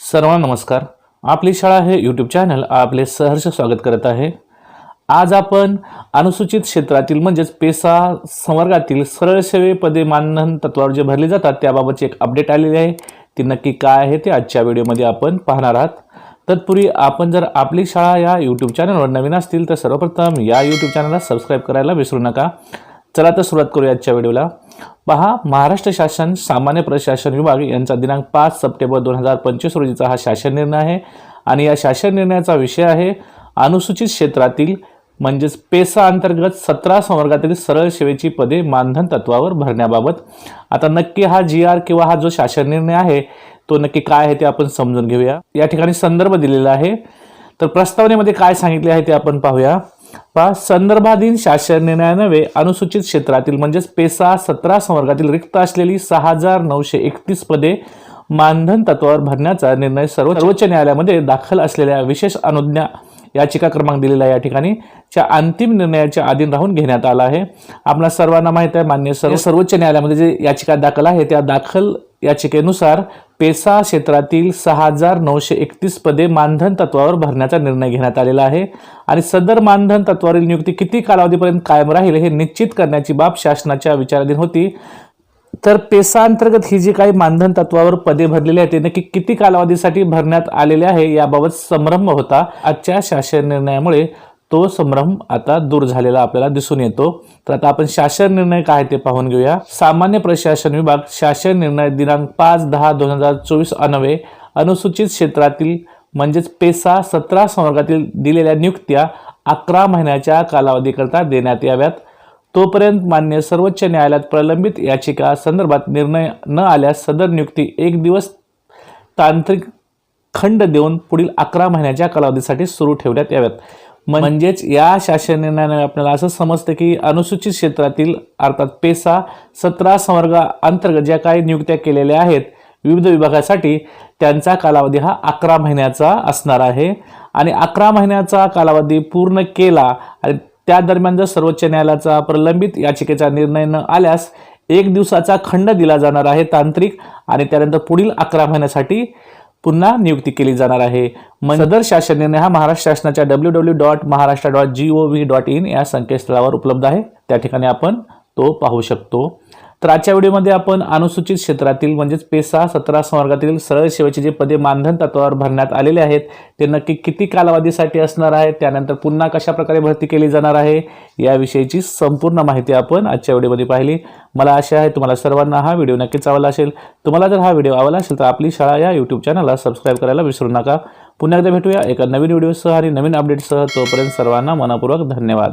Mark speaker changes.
Speaker 1: सर्वांना नमस्कार. आपली शाळा हे यूट्यूब चॅनल आपले सहर्ष स्वागत करत आहे. आज आपण अनुसूचित क्षेत्रातील म्हणजेच पेसा संवर्गातील सरळ सेवे पदे मानधन तत्वावर जे भरले जातात त्याबाबतची एक अपडेट आलेली आहे. ती नक्की काय आहे ते आजच्या व्हिडिओमध्ये आपण पाहणार आहात. तत्पूर्वी आपण जर आपली शाळा या यूट्यूब चॅनलवर नवीन असतील तर सर्वप्रथम या यूट्यूब चॅनलला सबस्क्राईब करायला विसरू नका. चला तर सुरुवात करूया आजच्या व्हिडिओला. पहा महाराष्ट्र शासन सामान्य प्रशासन विभाग यांचा दिनांक पाच सप्टेंबर दोन हजार पंचवीस रोजीचा हा शासन निर्णय आहे. आणि या शासन निर्णयाचा विषय आहे अनुसूचित क्षेत्रातील म्हणजेच पेसा अंतर्गत सतरा संवर्गातील सरळ सेवेची पदे मानधन तत्वावर भरण्याबाबत. आता नक्की हा जी आर किंवा हा जो शासन निर्णय आहे तो नक्की काय आहे ते आपण समजून घेऊया. या ठिकाणी संदर्भ दिलेला आहे. तर प्रस्तावनेमध्ये काय सांगितले आहे ते आपण पाहूया. पहा संदर्भाधीन शासन निर्णयानवे अनुसूचित क्षेत्रातील म्हणजेच पेसा सतरा संवर्गातील रिक्त असलेली सहा हजार नऊशे एकतीस पदे मानधन तत्वावर भरण्याचा निर्णय सर्व सर्वोच्च न्यायालयामध्ये दाखल असलेल्या विशेष अनुज्ञा याचिका क्रमांक दिलेला या ठिकाणी च्या अंतिम निर्णयाच्या अधीन राहून घेण्यात आला आहे. आपल्या सर्वांना माहीत आहे मान्य सर्व सर्वोच्च न्यायालयामध्ये जे याचिका दाखल आहे त्या दाखल याचिकेनुसार पेसा क्षेत्रातील सहा हजार नऊशे एकतीस पदे मानधन तत्वावर भरण्याचा निर्णय घेण्यात आलेला आहे. आणि सदर मानधन तत्वावरील नियुक्ती किती कालावधीपर्यंत कायम राहील हे निश्चित करण्याची बाब शासनाच्या विचाराधीन होती. तर पेसा अंतर्गत ही जी काही मानधन तत्वावर पदे भरलेली आहेत ते नक्की किती कालावधीसाठी भरण्यात आलेले आहे याबाबत संभ्रम होता. आजच्या शासन निर्णयामुळे तो संभ्रम आता दूर झालेला आपल्याला दिसून येतो. तर आता आपण शासन निर्णय काय ते पाहून घेऊया. सामान्य प्रशासन विभाग शासन निर्णय दिनांक पाच दहा दोन हजार चोवीस अनवे अनुसूचित क्षेत्रातील म्हणजेच पेसा सतरा संवर्गातील दिलेल्या नियुक्त्या अकरा महिन्याच्या कालावधीकरता देण्यात याव्यात. तोपर्यंत मान्य सर्वोच्च न्यायालयात प्रलंबित याचिका संदर्भात निर्णय न आल्यास सदर नियुक्ती एक दिवस तांत्रिक खंड देऊन पुढील अकरा महिन्याच्या कालावधीसाठी सुरू ठेवण्यात याव्यात. म्हणजेच या शासन निर्णयाने आपल्याला असं समजतं की अनुसूचित क्षेत्रातील अर्थात पेसा सतरा संवर्ग अंतर्गत ज्या काही नियुक्त्या केलेल्या आहेत विविध विभागासाठी त्यांचा कालावधी हा अकरा महिन्याचा असणार आहे. आणि अकरा महिन्याचा कालावधी पूर्ण केला आणि त्या दरम्यान जर सर्वोच्च न्यायालयाचा प्रलंबित याचिकेचा निर्णय न आल्यास एक दिवसाचा खंड दिला जाणार आहे तांत्रिक आणि त्यानंतर पुढील अकरा महिन्यासाठी. पुन्हा नियुक्ती केली जाणार आहे. सदर शासन निर्णय हा महाराष्ट्र शासनाच्या W W dot Maharashtra dot G O V dot in या संकेतस्थळावर उपलब्ध आहे. त्या ठिकाणी आपण तो पाहू शकतो. तर आजच्या व्हिडिओमध्ये आपण अनुसूचित क्षेत्रातील म्हणजेच पेसा सतरा संवर्गातील सरळ सेवेचे जे पदे मानधन तत्वावर भरण्यात आलेले आहेत ते नक्की किती कालावधीसाठी असणार आहे त्यानंतर पुन्हा कशा प्रकारे भरती केली जाणार आहे याविषयीची संपूर्ण माहिती आपण आजच्या व्हिडिओमध्ये पाहिली. मला आशा आहे तुम्हाला सर्वांना हा व्हिडिओ नक्कीच आवडला असेल. तुम्हाला जर हा व्हिडिओ आवडला असेल तर आपली शाळा या यूट्यूब चॅनलला सबस्क्राईब करायला विसरू नका. पुन्हा एकदा भेटूया एका नवीन व्हिडिओसह आणि नवीन अपडेटसह तोपर्यंत सर्वांना मनापूर्वक धन्यवाद.